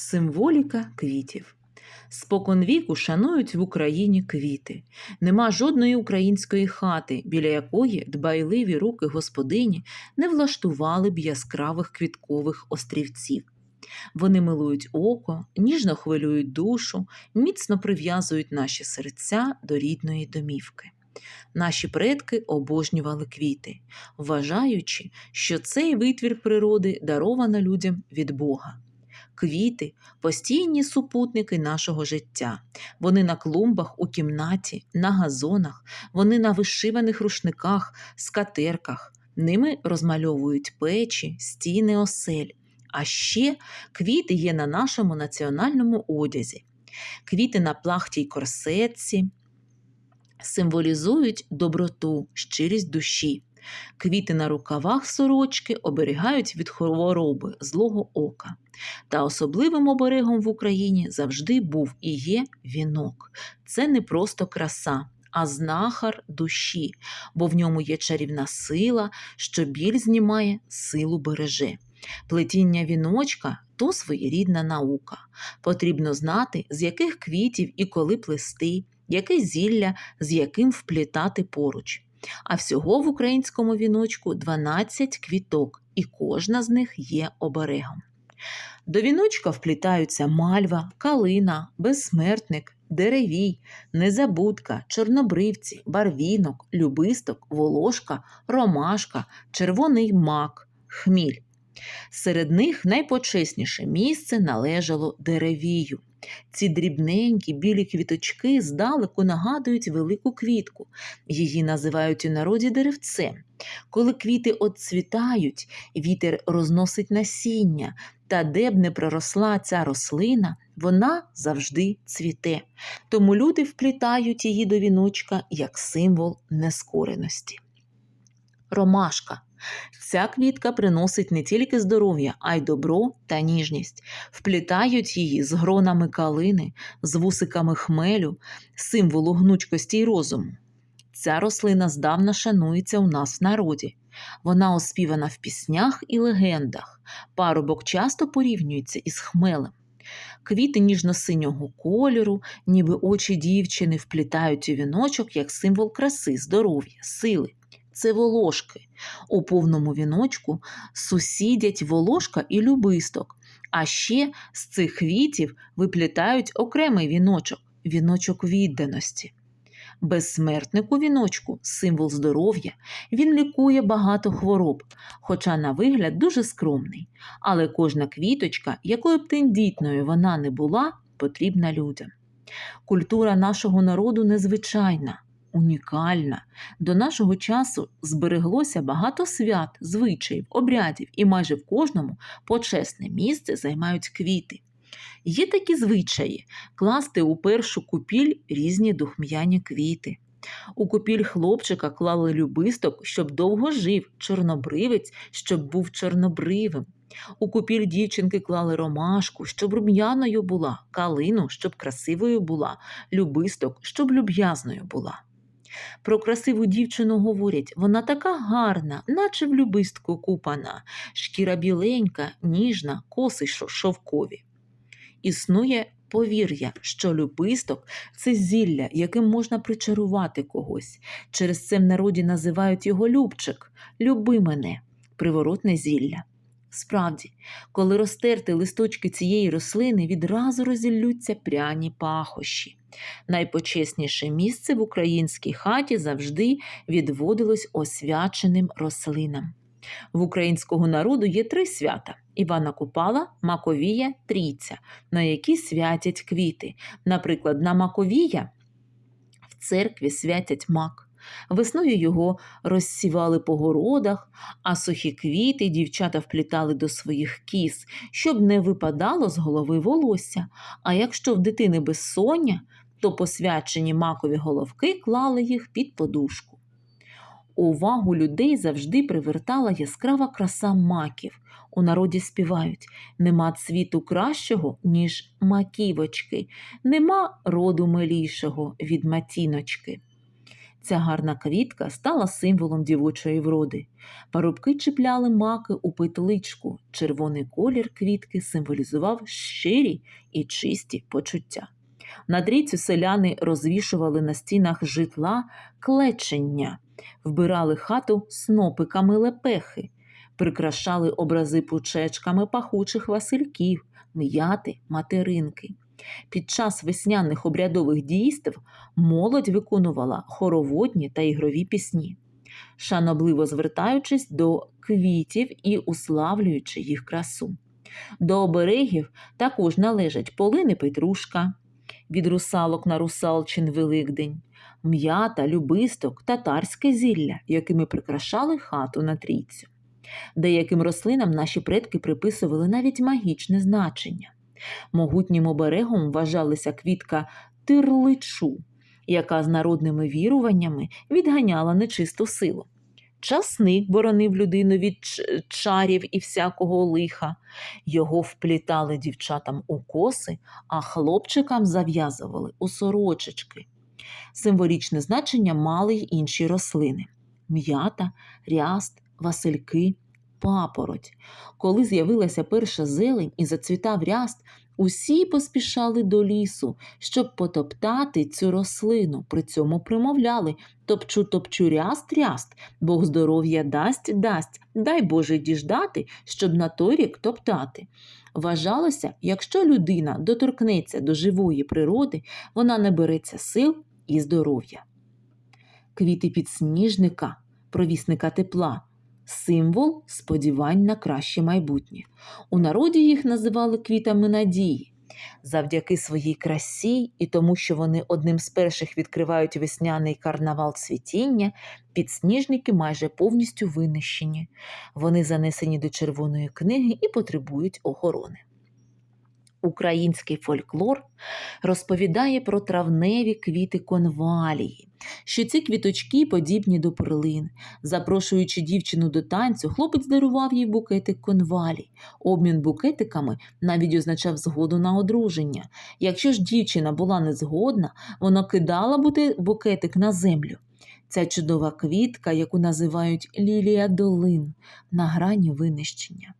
Символіка квітів. Споконвіку шанують в Україні квіти. Нема жодної української хати, біля якої дбайливі руки господині не влаштували б яскравих квіткових острівців. Вони милують око, ніжно хвилюють душу, міцно прив'язують наші серця до рідної домівки. Наші предки обожнювали квіти, вважаючи, що цей витвір природи дарована людям від Бога. Квіти постійні супутники нашого життя. Вони на клумбах у кімнаті, на газонах, вони на вишиваних рушниках, скатерках. Ними розмальовують печі, стіни осель. А ще квіти є на нашому національному одязі. Квіти на плахті й корсетці символізують доброту, щирість душі. Квіти на рукавах сорочки оберігають від хвороби злого ока. Та особливим оберегом в Україні завжди був і є вінок. Це не просто краса, а знахар душі, бо в ньому є чарівна сила, що біль знімає, силу береже. Плетіння віночка то своєрідна наука. Потрібно знати, з яких квітів і коли плести, яке зілля, з яким вплітати поруч. А всього в українському віночку 12 квіток, і кожна з них є оберегом. До віночка вплітаються мальва, калина, безсмертник, деревій, незабудка, чорнобривці, барвінок, любисток, волошка, ромашка, червоний мак, хміль. Серед них найпочесніше місце належало деревію. Ці дрібненькі білі квіточки здалеку нагадують велику квітку. Її називають у народі деревцем. Коли квіти отцвітають, вітер розносить насіння, та де б не проросла ця рослина, вона завжди цвіте. Тому люди вплітають її до віночка як символ нескореності. Ромашка. Ця квітка приносить не тільки здоров'я, а й добро та ніжність. Вплітають її з гронами калини, з вусиками хмелю, символу гнучкості й розуму. Ця рослина здавна шанується у нас в народі. Вона оспівана в піснях і легендах. Парубок часто порівнюється із хмелем. Квіти ніжно-синього кольору, ніби очі дівчини вплітають у віночок як символ краси, здоров'я, сили. Це волошки. У повному віночку сусідять волошка і любисток. А ще з цих квітів виплітають окремий віночок віночок відданості. Безсмертник у віночку символ здоров'я, він лікує багато хвороб, хоча на вигляд дуже скромний. Але кожна квіточка, якою б тендітною вона не була, потрібна людям. Культура нашого народу незвичайна, унікальна. До нашого часу збереглося багато свят, звичаїв, обрядів, і майже в кожному почесне місце займають квіти. Є такі звичаї класти у першу купіль різні духм'яні квіти. У купіль хлопчика клали любисток, щоб довго жив, чорнобривець, щоб був чорнобривим. У купіль дівчинки клали ромашку, щоб рум'яною була, калину, щоб красивою була, любисток, щоб люб'язною була. Про красиву дівчину говорять, вона така гарна, наче в любистку купана, шкіра біленька, ніжна, коси шовкові. Існує повір'я, що любисток це зілля, яким можна причарувати когось. Через це в народі називають його любчик, люби мене, приворотне зілля. Справді, коли розтерти листочки цієї рослини, відразу розіллються пряні пахощі. Найпочесніше місце в українській хаті завжди відводилось освяченим рослинам. В українського народу є три свята: Івана Купала, Маковія, Трійця, на які святять квіти. Наприклад, на Маковія в церкві святять мак. Весною його розсівали по городах, а сухі квіти дівчата вплітали до своїх кіз, щоб не випадало з голови волосся. А якщо в дитини безсоння, то посвячені макові головки клали їх під подушку. Увагу людей завжди привертала яскрава краса маків. У народі співають нема цвіту кращого, ніж маківочки, нема роду милішого від матіночки. Ця гарна квітка стала символом дівочої вроди. Парубки чіпляли маки у петличку. Червоний колір квітки символізував щирі і чисті почуття. На дріцю селяни розвішували на стінах житла клечення, вбирали хату снопиками лепехи, прикрашали образи пучечками пахучих васильків, м'яти, материнки. Під час весняних обрядових дійств молодь виконувала хороводні та ігрові пісні, шанобливо звертаючись до квітів і уславлюючи їх красу. До оберегів також належать полини петрушка, від русалок на русалчин Великдень, м'ята, любисток, татарське зілля, якими прикрашали хату на трійцю. Деяким рослинам наші предки приписували навіть магічне значення. Могутнім оберегом вважалася квітка тирличу, яка з народними віруваннями відганяла нечисту силу. Часник боронив людину від чарів і всякого лиха. Його вплітали дівчатам у коси, а хлопчикам зав'язували у сорочечки. Символічне значення мали й інші рослини: м'ята, ряст, васильки, папороть. Коли з'явилася перша зелень і зацвітав ряст, усі поспішали до лісу, щоб потоптати цю рослину. При цьому примовляли топчу, топчу ряст, ряст, Бог здоров'я дасть, дасть, дай Боже діждати, щоб на той рік топтати. Вважалося, якщо людина доторкнеться до живої природи, вона набереться сил і здоров'я. Квіти підсніжника, провісника тепла, символ сподівань на краще майбутнє. У народі їх називали квітами надії. Завдяки своїй красі і тому, що вони одним з перших відкривають весняний карнавал цвітіння, підсніжники майже повністю винищені. Вони занесені до червоної книги і потребують охорони. Український фольклор розповідає про травневі квіти конвалії, що ці квіточки подібні до перлин. Запрошуючи дівчину до танцю, хлопець дарував їй букетик конвалій. Обмін букетиками навіть означав згоду на одруження. Якщо ж дівчина була незгодна, вона кидала букетик на землю. Ця чудова квітка, яку називають лілія долин, на грані винищення.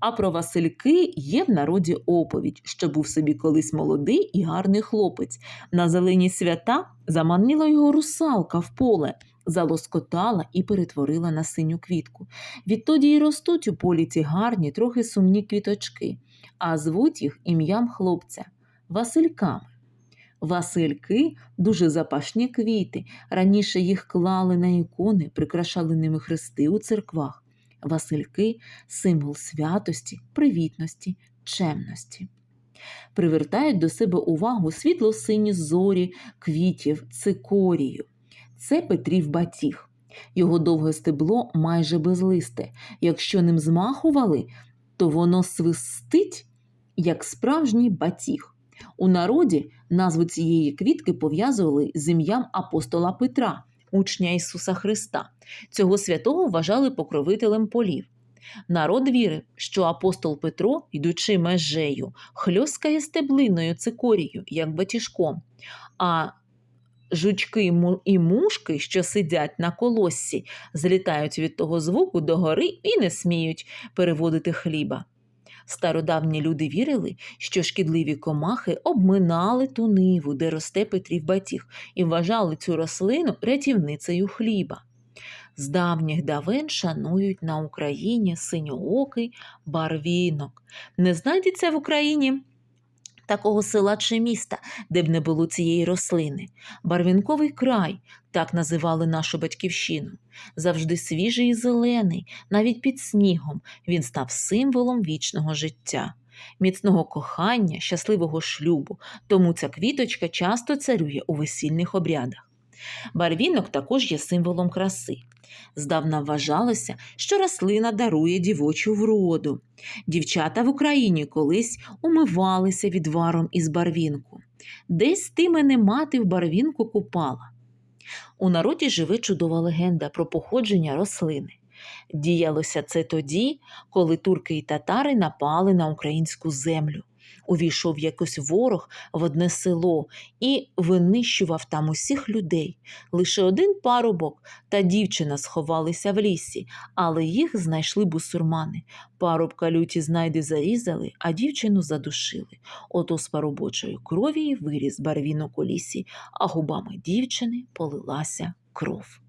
А про Васильки є в народі оповідь, що був собі колись молодий і гарний хлопець. На зелені свята заманила його русалка в поле, залоскотала і перетворила на синю квітку. Відтоді й ростуть у полі ці гарні, трохи сумні квіточки, а звуть їх ім'ям хлопця Васильками. Васильки дуже запашні квіти. Раніше їх клали на ікони, прикрашали ними хрести у церквах. Васильки символ святості, привітності, чемності. Привертають до себе увагу світло-сині зорі квітів цикорію. Це Петрів батіг. Його довге стебло майже безлисте. Якщо ним змахували, то воно свистить, як справжній батіг. У народі назву цієї квітки пов'язували з ім'ям апостола Петра, учня Ісуса Христа. Цього святого вважали покровителем полів. Народ вірив, що апостол Петро, йдучи межею, хльоскає стеблиною цикорію, як батіжком, а жучки і мушки, що сидять на колоссі, злітають від того звуку до гори і не сміють переводити хліба. Стародавні люди вірили, що шкідливі комахи обминали ту ниву, де росте Петрів батіг, і вважали цю рослину рятівницею хліба. З давніх давен шанують на Україні синьоокий барвінок. Не знайдеться в Україні такого села чи міста, де б не було цієї рослини. Барвінковий край так називали нашу батьківщину. Завжди свіжий і зелений, навіть під снігом, він став символом вічного життя. Міцного кохання, щасливого шлюбу, тому ця квіточка часто царює у весільних обрядах. Барвінок також є символом краси. Здавна вважалося, що рослина дарує дівочу вроду. Дівчата в Україні колись умивалися відваром із барвінку. Десь ти мене мати в барвінку купала. У народі живе чудова легенда про походження рослини. Діялося це тоді, коли турки і татари напали на українську землю. Увійшов якось ворог в одне село і винищував там усіх людей. Лише один парубок та дівчина сховалися в лісі, але їх знайшли бусурмани. Парубка люті знайди зарізали, а дівчину задушили. Ото з парубочої крові й виріс барвінок у лісі, а губами дівчини полилася кров.